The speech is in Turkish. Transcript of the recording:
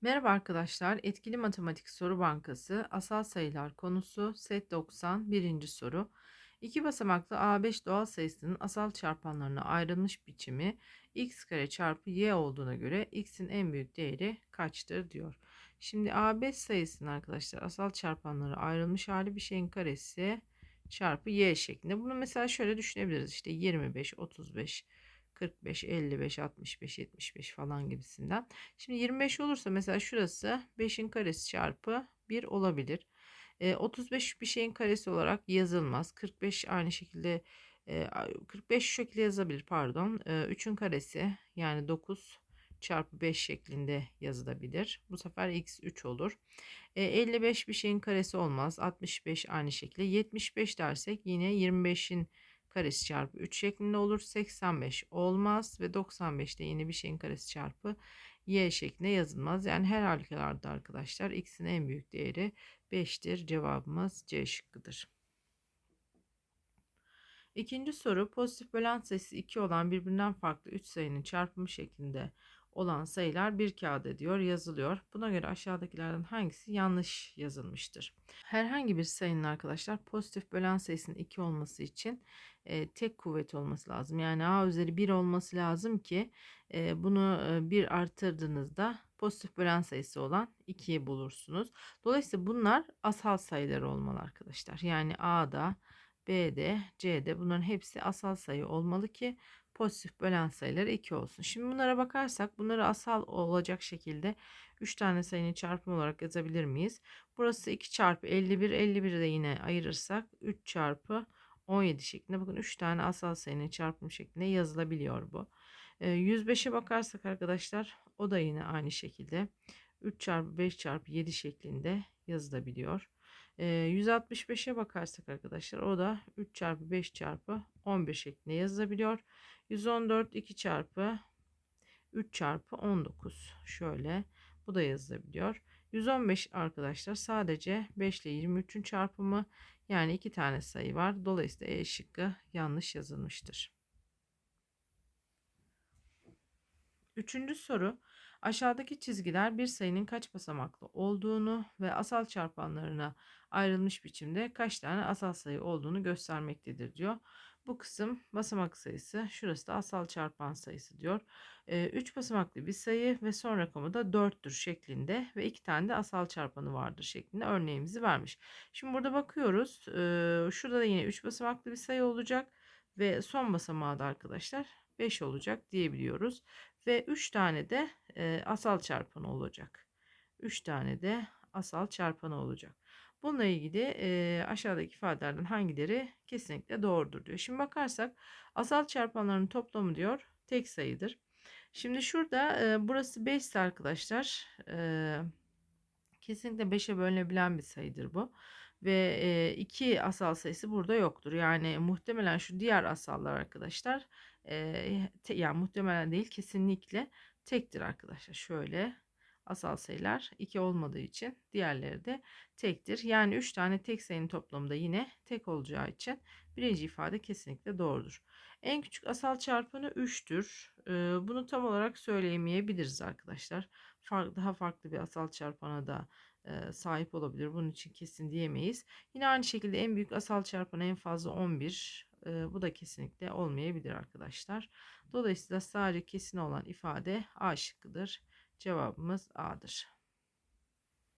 Merhaba arkadaşlar. Etkili Matematik Soru Bankası Asal Sayılar konusu set 90 birinci soru. İki basamaklı A5 doğal sayısının asal çarpanlarına ayrılmış biçimi x kare çarpı y olduğuna göre x'in en büyük değeri kaçtır diyor. Şimdi A5 sayısının arkadaşlar asal çarpanları ayrılmış hali bir şeyin karesi çarpı y şeklinde. Bunu mesela şöyle düşünebiliriz. İşte 25, 35, 45, 55, 65, 75 falan gibisinden. Şimdi 25 olursa mesela şurası 5'in karesi çarpı 1 olabilir. E, 35 bir şeyin karesi olarak yazılmaz. 45 aynı şekilde e, 45 şu şekilde yazabilir pardon. E, 3'ün karesi yani 9 çarpı 5 şeklinde yazılabilir. Bu sefer x 3 olur. E, 55 bir şeyin karesi olmaz. 65 aynı şekilde. 75 dersek yine 25'in karesi çarpı 3 şeklinde olur. 85 olmaz ve 95 de yine bir şeyin karesi çarpı y şeklinde yazılmaz. Yani her halükarda arkadaşlar x'in en büyük değeri 5'tir. Cevabımız C şıkkıdır. İkinci soru pozitif bölen sayısı 2 olan birbirinden farklı 3 sayının çarpımı şeklinde olan sayılar bir kağıda diyor yazılıyor. Buna göre aşağıdakilerden hangisi yanlış yazılmıştır? Herhangi bir sayının arkadaşlar pozitif bölen sayısının 2 olması için e, tek kuvvet olması lazım. Yani a üzeri 1 olması lazım ki e, bunu e, 1 artırdığınızda pozitif bölen sayısı olan 2'yi bulursunuz. Dolayısıyla bunlar asal sayılar olmalı arkadaşlar. Yani a'da B'de, C'de bunların hepsi asal sayı olmalı ki pozitif bölen sayıları 2 olsun. Şimdi bunlara bakarsak bunları asal olacak şekilde 3 tane sayının çarpımı olarak yazabilir miyiz? Burası 2 çarpı 51. 51'i de yine ayırırsak 3 çarpı 17 şeklinde. Bakın 3 tane asal sayının çarpımı şeklinde yazılabiliyor bu. 105'e bakarsak arkadaşlar o da yine aynı şekilde 3 çarpı 5 çarpı 7 şeklinde yazılabiliyor. 165'e bakarsak arkadaşlar o da 3 çarpı 5 çarpı 11 şeklinde yazılabiliyor. 114 2 çarpı 3 çarpı 19 şöyle bu da yazılabiliyor. 115 arkadaşlar sadece 5 ile 23'ün çarpımı yani iki tane sayı var. Dolayısıyla E şıkkı yanlış yazılmıştır. Üçüncü soru aşağıdaki çizgiler bir sayının kaç basamaklı olduğunu ve asal çarpanlarına ayrılmış biçimde kaç tane asal sayı olduğunu göstermektedir diyor. Bu kısım basamak sayısı, şurası da asal çarpan sayısı diyor. 3 ee, basamaklı bir sayı ve son rakamı da 4'tür şeklinde ve 2 tane de asal çarpanı vardır şeklinde örneğimizi vermiş. Şimdi burada bakıyoruz. Şurada da yine 3 basamaklı bir sayı olacak ve son basamağı da arkadaşlar 5 olacak diyebiliyoruz. Ve 3 tane de e, asal çarpanı olacak. 3 tane de asal çarpanı olacak. Bununla ilgili e, aşağıdaki ifadelerden hangileri kesinlikle doğrudur diyor. Şimdi bakarsak asal çarpanların toplamı diyor tek sayıdır. Şimdi şurada e, burası 5 ise arkadaşlar e, kesinlikle 5'e bölünebilen bir sayıdır bu. Ve e, iki asal sayısı burada yoktur. Yani muhtemelen şu diğer asallar arkadaşlar yani muhtemelen değil kesinlikle tektir arkadaşlar. Şöyle asal sayılar 2 olmadığı için diğerleri de tektir. Yani 3 tane tek sayının toplamı da yine tek olacağı için birinci ifade kesinlikle doğrudur. En küçük asal çarpanı 3'tür. Ee, bunu tam olarak söyleyemeyebiliriz arkadaşlar. Daha farklı bir asal çarpana da sahip olabilir. Bunun için kesin diyemeyiz. Yine aynı şekilde en büyük asal çarpanı en fazla 11. E, bu da kesinlikle olmayabilir arkadaşlar. Dolayısıyla sadece kesin olan ifade A şıkkıdır. Cevabımız A'dır.